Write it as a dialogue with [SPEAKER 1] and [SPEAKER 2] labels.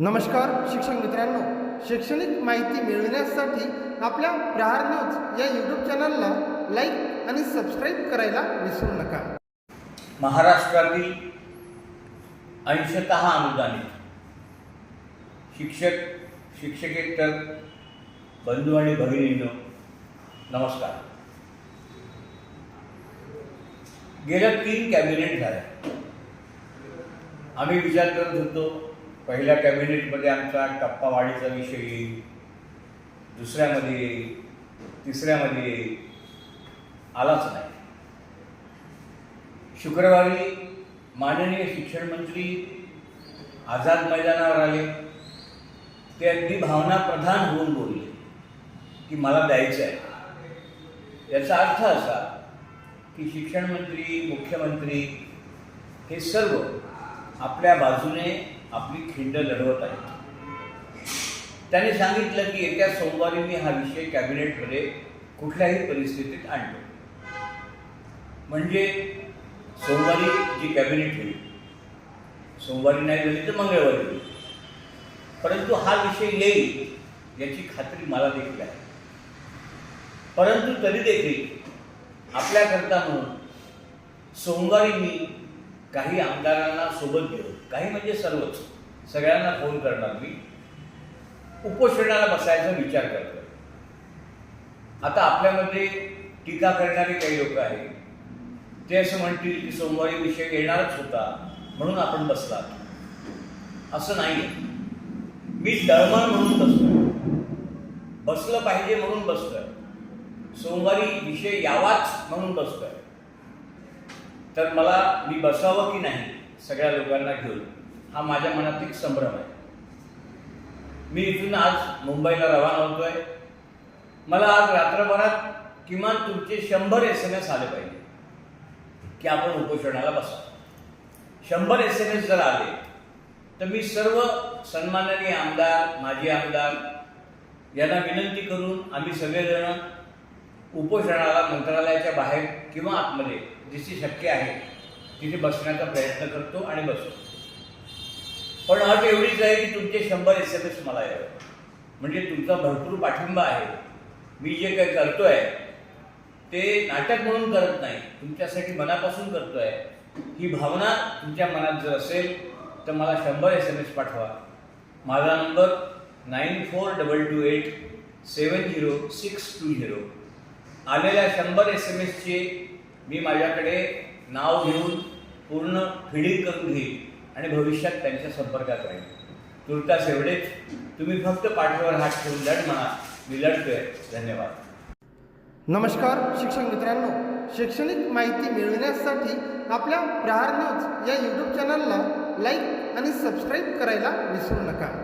[SPEAKER 1] नमस्कार शिक्षक मित्रांनो. शैक्षणिक माहिती मिळविण्यासाठी आपल्या प्रहार न्यूज या यूट्यूब चॅनलला लाईक आणि सबस्क्राईब करायला विसरू नका.
[SPEAKER 2] महाराष्ट्रातील अंशत अनुदानित शिक्षक शिक्षकेतर बंधू आणि भगिनींनो नमस्कार. गेल्या तीन कॅबिनेट झाल्या. आम्ही विचार करत होतो पहिल्या कॅबिनेटमध्ये आमचा टप्पावाढीचा विषय येईल. दुसऱ्यामध्ये येईल. तिसऱ्यामध्ये येईल. आलाच नाही. शुक्रवारी माननीय शिक्षण मंत्री आझाद मैदानावर आले. ते अगदी भावनाप्रधान होऊन बोलले की मला द्यायचं आहे. याचा अर्थ असा की शिक्षण मंत्री मुख्यमंत्री हे सर्व आपल्या बाजूने आपली खिंड लढवत आहेत त्याने सांगितलं की येत्या सोमवारी मी हा विषय कॅबिनेटमध्ये कुठल्याही परिस्थितीत आणतो. म्हणजे सोमवारी जी कॅबिनेट होईल सोमवारी नाही झाली तर मंगळवारी होईल. परंतु हा विषय येईल याची खात्री मला देखील आहे. परंतु तरी देखील आपल्याकरता म्हणून सोमवारी मी काही आमदारांना सोबत घेऊन काही म्हणजे सर्वच. सगळ्यांना फोन करणार मी. उपोषणाला बसायचा विचार करतो. आता आपल्यामध्ये टीका करणारे काही लोक आहेत. ते असं म्हणतील की सोमवारी विषय येणारच होता म्हणून आपण बसला. असं नाही मी दळमळ म्हणून बसतो बसलं पाहिजे म्हणून बसतोय सोमवारी विषय यावाच म्हणून बसतोय तर मला मी बसावं की नाही सगळ्या लोकांना घेऊन हा माझ्या मनात एक संभ्रम आहे. मी इथून आज मुंबईला रवाना होतोय. मला आज रात्रभरात किमान तुमचे शंभर एस एम एस आले पाहिजे की आपण उपोषणाला बसा. शंभर एस एम एस जर आले तर मी सर्व सन्माननीय आमदार माजी आमदार यांना विनंती करून आम्ही सगळेजण उपोषणाला मंत्रालयाच्या बाहेर किंवा आतमध्ये जिथे शक्य आहे तिथे बसण्याचा प्रयत्न करतो आणि बसतो. पण अट एवढीच आहे की तुमचे शंभर एस एम एस मला यावं. म्हणजे तुमचा भरपूर पाठिंबा आहे. मी जे काही करतो आहे ते नाटक म्हणून करत नाही. तुमच्यासाठी मनापासून करतो आहे ही भावना तुमच्या मनात जर असेल तर मला शंभर एस एम एस पाठवा. माझा number nine four double two eight seven zero six two zero. आलेल्या शंभर एस एम एसचे मी माझ्याकडे नाव घेऊन पूर्ण फिडिंग करून घेईन आणि भविष्यात त्यांच्या संपर्कात राहील तुर्तास एवढेच. तुम्ही फक्त पाठीवर हात ठेवून लढ म्हणा. मी लढतोय. धन्यवाद.
[SPEAKER 1] नमस्कार शिक्षक मित्रांनो. शैक्षणिक माहिती मिळविण्यासाठी आपल्या प्रहार न्यूज या यूट्यूब चॅनलला लाईक आणि सबस्क्राईब करायला विसरू नका.